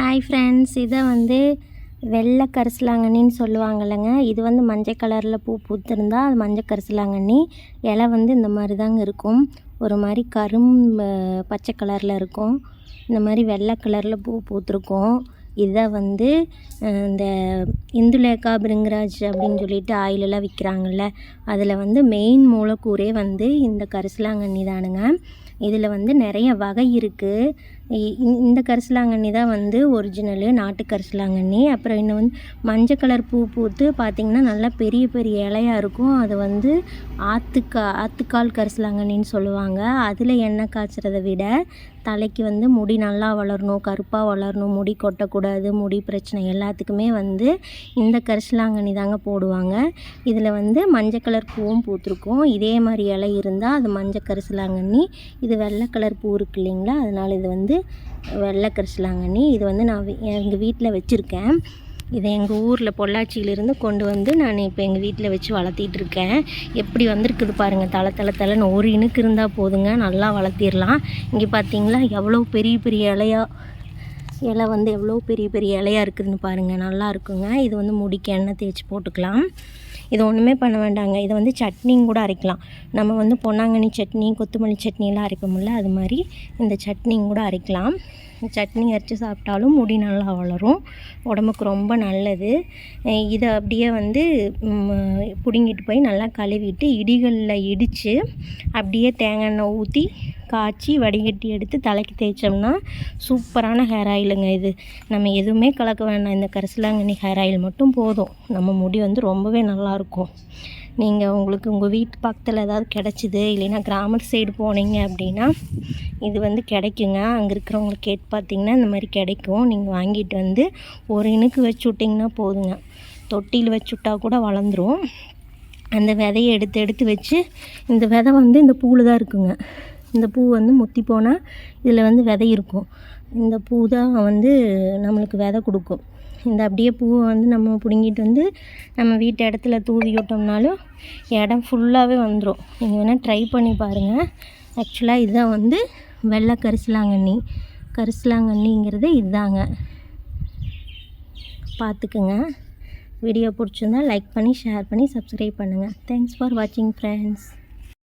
Hi friends இதை வந்து வெள்ளை கரிசலாங்கண்ணின்னு சொல்லுவாங்கல்லங்க. இது வந்து மஞ்சள் கலரில் பூ பூத்திருந்தால் அது மஞ்சள் கரிசலாங்கண்ணி. இலை வந்து இந்த மாதிரி தாங்க இருக்கும். ஒரு மாதிரி கரும் பச்சை கலரில் இருக்கும். இந்த மாதிரி வெள்ளை கலரில் பூ பூத்துருக்கோம். இதை வந்து இந்த இந்துலேகா பிருங்கராஜ் அப்படின்னு சொல்லிட்டு ஆயிலெல்லாம் விற்கிறாங்கல்ல அதில் வந்து மெயின் மூலக்கூறே வந்து இந்த கரிசலாங்கண்ணி தானுங்க. இதில் வந்து நிறைய வகை இருக்குது இ- இந்த கரிசலாங்கண்ணி தான் வந்து ஒரிஜினலு நாட்டு கரிசலாங்கண்ணி. அப்புறம் இன்னும் வந்து மஞ்சள் கலர் பூ பூத்து பார்த்திங்கன்னா நல்லா பெரிய பெரிய இலையாக இருக்கும். அது வந்து ஆத்துக்கா ஆத்துக்கால் கரிசலாங்கண்ணின்னு சொல்லுவாங்க. அதில் எண்ணெய் காய்ச்சறதை விட தலைக்கு வந்து முடி நல்லா வளரணும் கருப்பாக வளரணும் முடி கொட்டக்கூடாது முடி பிரச்சனை எல்லாத்துக்குமே வந்து இந்த கரிசலாங்கண்ணி தாங்க போடுவாங்க. இதில் வந்து மஞ்சள் கலர் பூவும் பூத்துருக்கும். இதே மாதிரி இலை இருந்தால் அது மஞ்சள் கரிசலாங்கண்ணி. இது வெள்ளை கலர் பூ இருக்கு இல்லைங்களா? அதனால் இது வந்து வெள்ளை கரிசலாங்கண்ணி. இது வந்து நான் எங்கள் வீட்டில் வச்சுருக்கேன். இதை எங்கள் ஊரில் பொள்ளாச்சியிலேருந்து கொண்டு வந்து நான் இப்போ எங்கள் வீட்டில் வச்சு வளர்த்திட்டு இருக்கேன். எப்படி வந்திருக்குது பாருங்கள் தலை தலை தலைன்னு ஒரு இணுக்கு இருந்தால் போதுங்க நல்லா வளர்த்திடலாம். இங்கே பார்த்தீங்களா எவ்வளோ பெரிய பெரிய இலையா இலை வந்து எவ்வளோ பெரிய பெரிய இலையா இருக்குதுன்னு பாருங்கள் நல்லா இருக்குங்க. இது வந்து முடிக்கு எண்ணெய் தேய்ச்சி போட்டுக்கலாம். இது ஒன்றுமே பண்ண வேண்டாங்க. இதை வந்து சட்னியும் கூட அரைக்கலாம். நம்ம வந்து பொன்னாங்கண்ணி சட்னி கொத்தமல்லி சட்னிலாம் அரைப்போம்ல அது மாதிரி இந்த சட்னியும் கூட அரைக்கலாம். சட்னி அரைச்சி சாப்பிட்டாலும் முடி நல்லா வளரும். உடம்புக்கு ரொம்ப நல்லது. இதை அப்படியே வந்து பிடுங்கிட்டு போய் நல்லா கழுவிட்டு இடிகளில் இடித்து அப்படியே தேங்காய் எண்ணெய் ஊற்றி காய்ச்சி வடிகட்டி எடுத்து தலைக்கு தேய்ச்சோம்னா சூப்பரான ஹேர் ஆயிலுங்க இது. நம்ம எதுவுமே கலக்க வேண்டாம். இந்த கரிசலாங்கண்ணி ஹேர் ஆயில் மட்டும் போதும். நம்ம முடி வந்து ரொம்பவே நல்லாயிருக்கும் நீங்கள் உங்களுக்கு உங்கள் வீட்டு பக்கத்தில் ஏதாவது கிடச்சிது இல்லைன்னா கிராமத்து சைடு போனீங்க அப்படின்னா இது வந்து கிடைக்குங்க. அங்கே இருக்கிறவங்களுக்கு கேட்டு பார்த்தீங்கன்னா இந்த மாதிரி கிடைக்கும். நீங்கள் வாங்கிட்டு வந்து ஒரு இணுக்கு வச்சு விட்டிங்கன்னா போதுங்க. தொட்டியில் வச்சு விட்டா கூட வளர்ந்துடும் அந்த விதையை எடுத்து எடுத்து வச்சு இந்த விதை வந்து இந்த பூவில் தான் இருக்குங்க. இந்த பூ வந்து முத்தி போனால் இதில் வந்து விதை இருக்கும். இந்த பூ தான் வந்து நம்மளுக்கு விதை கொடுக்கும். இந்த அப்படியே பூவை வந்து நம்ம பிடுங்கிட்டு வந்து நம்ம வீட்டு இடத்துல தூவி விட்டோம்னாலும் இடம் ஃபுல்லாகவே வந்துடும் நீங்கள் வேணால் ட்ரை பண்ணி பாருங்கள் ஆக்சுவலாக இதுதான் வந்து வெள்ளை கரிசலாங்கண்ணி. கரிசலாங்கண்ணிங்கிறது இதுதாங்க பார்த்துக்குங்க. வீடியோ பிடிச்சிருந்தா லைக் பண்ணி ஷேர் பண்ணி சப்ஸ்கிரைப் பண்ணுங்கள் தேங்க்ஸ் ஃபார் வாட்சிங் ஃப்ரெண்ட்ஸ்